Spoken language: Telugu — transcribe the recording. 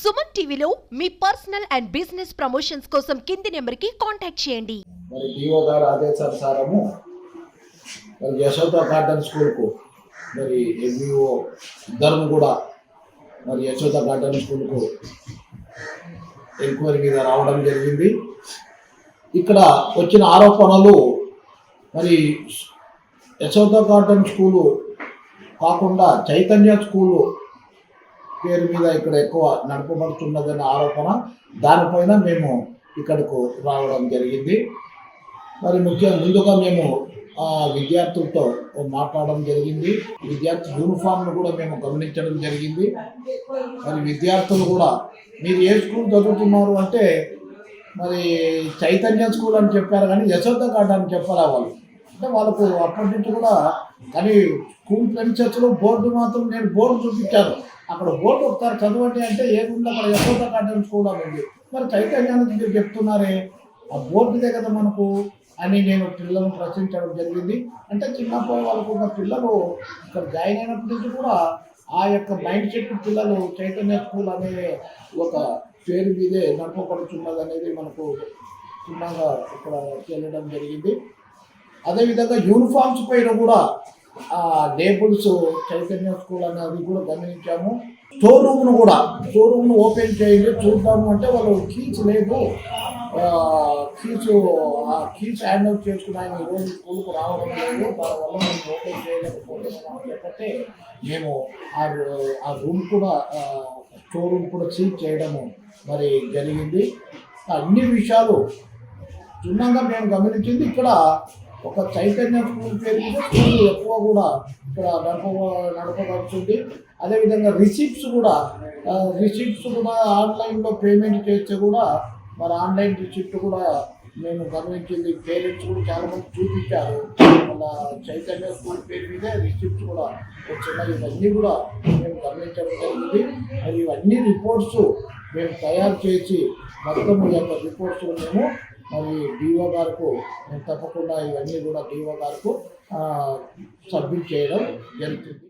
సుమన్ టీవీలో మీ పర్సనల్ అండ్ బిజినెస్ ప్రమోషన్స్ కోసం కింది నెంబర్కి కాంటాక్ట్ చేయండి. మరి డిఓ గారి ఆదేశానుసారము మరి యశోద గార్డెన్ స్కూల్కు మరి ఎంఈఓ ఇద్దరు కూడా మరి యశోద గార్డెన్ స్కూల్కు ఎంక్వైరీ మీద రావడం జరిగింది. ఇక్కడ వచ్చిన ఆరోపణలు మరి యశోద గార్డెన్ స్కూలు కాకుండా చైతన్య స్కూలు పేరు మీద ఇక్కడ ఎక్కువ నడపబడుతున్నదనే ఆరోపణ దానిపైన మేము ఇక్కడకు రావడం జరిగింది. మరి ముఖ్యంగా ముందుగా మేము ఆ విద్యార్థులతో మాట్లాడడం జరిగింది. విద్యార్థి యూనిఫామ్ను కూడా మేము గమనించడం జరిగింది. మరి విద్యార్థులు కూడా మీరు ఏ స్కూల్ చదువుతున్నారు? అంటే మరి చైతన్య స్కూల్ అని చెప్పారు కానీ యశోద గార్డ్ అని చెప్పారా వాళ్ళు? అంటే వాళ్ళకు అప్పటి నుంచి కూడా కానీ స్కూల్ ప్రెమిసెస్లో బోర్డు మాత్రం నేను బోర్డు చూపించాను. అక్కడ ఓటు ఒకసారి చదవండి అంటే ఏది ఉంది అక్కడ యశోద గార్డెన్ స్కూల్ ఉంది. మరి చైతన్యానికి మీరు చెప్తున్నారే? ఆ బోర్డుదే కదా మనకు అని నేను పిల్లలను ప్రశ్నించడం జరిగింది. అంటే చిన్నప్పుడు వాళ్ళకు ఉన్న పిల్లలు ఇక్కడ జాయిన్ అయినప్పటి నుంచి కూడా ఆ యొక్క మైండ్ సెట్ పిల్లలు చైతన్య స్కూల్ అనే ఒక పేరు మీదే నడపబడుతున్నది అనేది మనకు చిన్నగా ఇక్కడ తెలియడం జరిగింది. అదేవిధంగా యూనిఫామ్స్ పైన కూడా లేబుల్స్ చైతన్య స్కూల్ అనేది కూడా గమనించాము. స్టోర్ రూమ్ను కూడా స్టోర్ రూమ్ను ఓపెన్ చేయండి చూద్దాము అంటే వాళ్ళు కీస్ లేదు. కీస్ ఆ కీస్ హ్యాండ్ అవుట్ చేసుకుని ఆయన ఈరోజు స్కూల్కు రావడం లేదు. దానివల్ల మేము ఓపెన్ చేయలేకపోతున్నాం లేకపోతే మేము ఆ ఆ రూమ్ కూడా స్టోర్ రూమ్ కూడా సీల్ చేయడము మరి జరిగింది. అన్ని విషయాలు క్షుణ్ణంగా మేము గమనించింది. ఇక్కడ ఒక చైతన్య స్కూల్ పేరు స్కూల్ ఎక్కువ కూడా ఇక్కడ నడప నడపబడుతుంది అదేవిధంగా రిసిప్ట్స్ కూడా రిసిప్ట్స్ కూడా ఆన్లైన్లో పేమెంట్ చేస్తే కూడా మరి ఆన్లైన్ రిసిప్ట్ కూడా మేము గమనించింది. పేరెంట్స్ కూడా చాలామంది చూపించారు. వాళ్ళ చైతన్య స్కూల్ పేరు మీద రిసిప్ట్స్ కూడా వచ్చినాయి. ఇవన్నీ కూడా మేము గమనించడం జరిగింది. మరి ఇవన్నీ రిపోర్ట్స్ మేము తయారు చేసి మొత్తం యొక్క రిపోర్ట్స్ మేము మరి డిఓ గారికి నేను తప్పకుండా ఇవన్నీ కూడా డిఓ గారికి సబ్మిట్ చేయడం జరుగుతుంది.